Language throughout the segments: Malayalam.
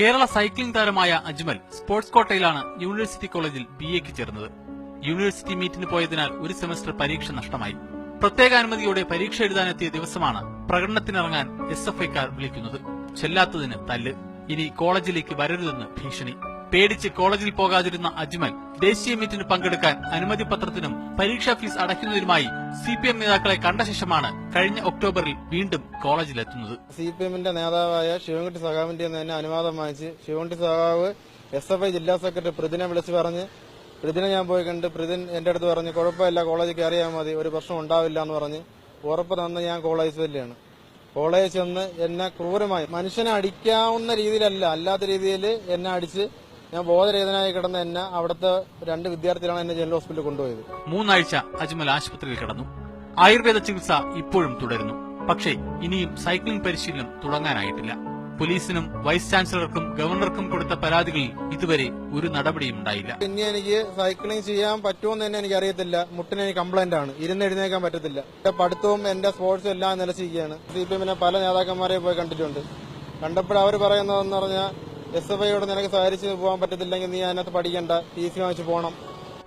കേരള സൈക്ലിംഗ് താരമായ അജ്മൽ സ്പോർട്സ് കോട്ടയിലാണ് യൂണിവേഴ്സിറ്റി കോളേജിൽ ബി എക്ക് ചേർന്നത്. യൂണിവേഴ്സിറ്റി മീറ്റിന് പോയതിനാൽ ഒരു സെമസ്റ്റർ പരീക്ഷ നഷ്ടമായി. പ്രത്യേക അനുമതിയോടെ പരീക്ഷ എഴുതാനെത്തിയ ദിവസമാണ് പ്രകടനത്തിനിറങ്ങാൻ എസ് എഫ് ഐക്കാർ വിളിക്കുന്നത്. ചെല്ലാത്തതിന് തല്ല്. ഇനി കോളേജിലേക്ക് വരരുതെന്ന് ഭീഷണി. പേടിച്ച് കോളേജിൽ പോകാതിരുന്ന അജ്മൽ ദേശീയ മീറ്റിന് പങ്കെടുക്കാൻ അനുമതി പത്രത്തിനും പരീക്ഷാ ഫീസ് അടയ്ക്കുന്നതിനുമായി സി പി എം നേതാക്കളെ കണ്ട ശേഷമാണ് കഴിഞ്ഞ ഒക്ടോബറിൽ വീണ്ടും കോളേജിലെത്തുന്നത്. സി പി എമ്മിന്റെ നേതാവായ ശിവൻകുട്ടി സഖാവിന്റെ തന്നെ അനുവാദം വാങ്ങിച്ച് ശിവൻകുട്ടി സഖാവ് എസ് എഫ് ഐ ജില്ലാ സെക്രട്ടറി പ്രതിനെ വിളിച്ചു പറഞ്ഞ് പ്രതിനെ ഞാൻ പോയി കണ്ട് പ്രതിൻ എന്റെ അടുത്ത് പറഞ്ഞ് കുഴപ്പമില്ല കോളേജിൽ കയറിയാൽ മതി ഒരു പ്രശ്നം ഉണ്ടാവില്ല എന്ന് പറഞ്ഞ് ഉറപ്പ് തന്ന് ഞാൻ കോളേജ് തന്നെയാണ് കോളേജ് ചെന്ന് എന്നെ ക്രൂരമായി മനുഷ്യനെ അടിക്കാവുന്ന രീതിയിലല്ല അല്ലാത്ത രീതിയിൽ എന്നെ അടിച്ച് ഞാൻ ബോധരഹിതനായി കിടന്ന എന്നെ അവിടുത്തെ രണ്ട് വിദ്യാർത്ഥികളാണ് എന്നെ ജനറൽ ഹോസ്പിറ്റലിൽ കൊണ്ടുപോയത്. മൂന്നാഴ്ച അജ്മൽ ആശുപത്രിയിൽ കിടന്നു. ആയുർവേദ ചികിത്സ ഇപ്പോഴും തുടരുന്നു. പക്ഷേ ഇനിയും സൈക്ലിംഗ് പരിശീലനം തുടങ്ങാനായിട്ടില്ല. പോലീസിനും വൈസ് ചാൻസലർക്കും ഗവർണർക്കും കൊടുത്ത പരാതികളിൽ ഇതുവരെ ഒരു നടപടിയും ഉണ്ടായില്ല. പിന്നെ എനിക്ക് സൈക്ലിംഗ് ചെയ്യാൻ പറ്റുമെന്ന് തന്നെ എനിക്ക് അറിയത്തില്ല മുട്ടിന് എനിക്ക് കംപ്ലൈന്റ് ആണ്. ഇരുന്ന് എഴുന്നേക്കാൻ പറ്റത്തില്ല. എന്റെ പഠിത്തവും എന്റെ സ്പോർട്സും എല്ലാം നിലച്ചിരിക്കുകയാണ്. സി പി എമ്മിനെ പല നേതാക്കന്മാരെ പോയി കണ്ടിട്ടുണ്ട്. കണ്ടപ്പോൾ അവർ പറയുന്നതെന്ന് പറഞ്ഞാൽ എസ് എഫ് ഐയോട് നിനക്ക് സഹകരിച്ച് പോകാൻ പറ്റത്തില്ലെങ്കിൽ നീ അതിനകത്ത് പഠിക്കണ്ട. ടി സി വാങ്ങിച്ച് പോകണം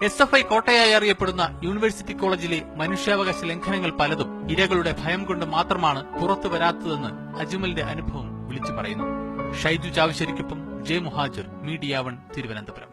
എസ് എഫ് ഐ കോട്ടയായി അറിയപ്പെടുന്ന യൂണിവേഴ്സിറ്റി കോളേജിലെ മനുഷ്യാവകാശ ലംഘനങ്ങൾ പലതും ഇരകളുടെ ഭയം കൊണ്ട് മാത്രമാണ് പുറത്തു വരാത്തതെന്ന് അജ്മലിന്റെ അനുഭവം വിളിച്ചു പറയുന്നു. Shaiju ചാവശ്ശേരിക്കൊപ്പം J Muhajir media one Thiruvananthapuram.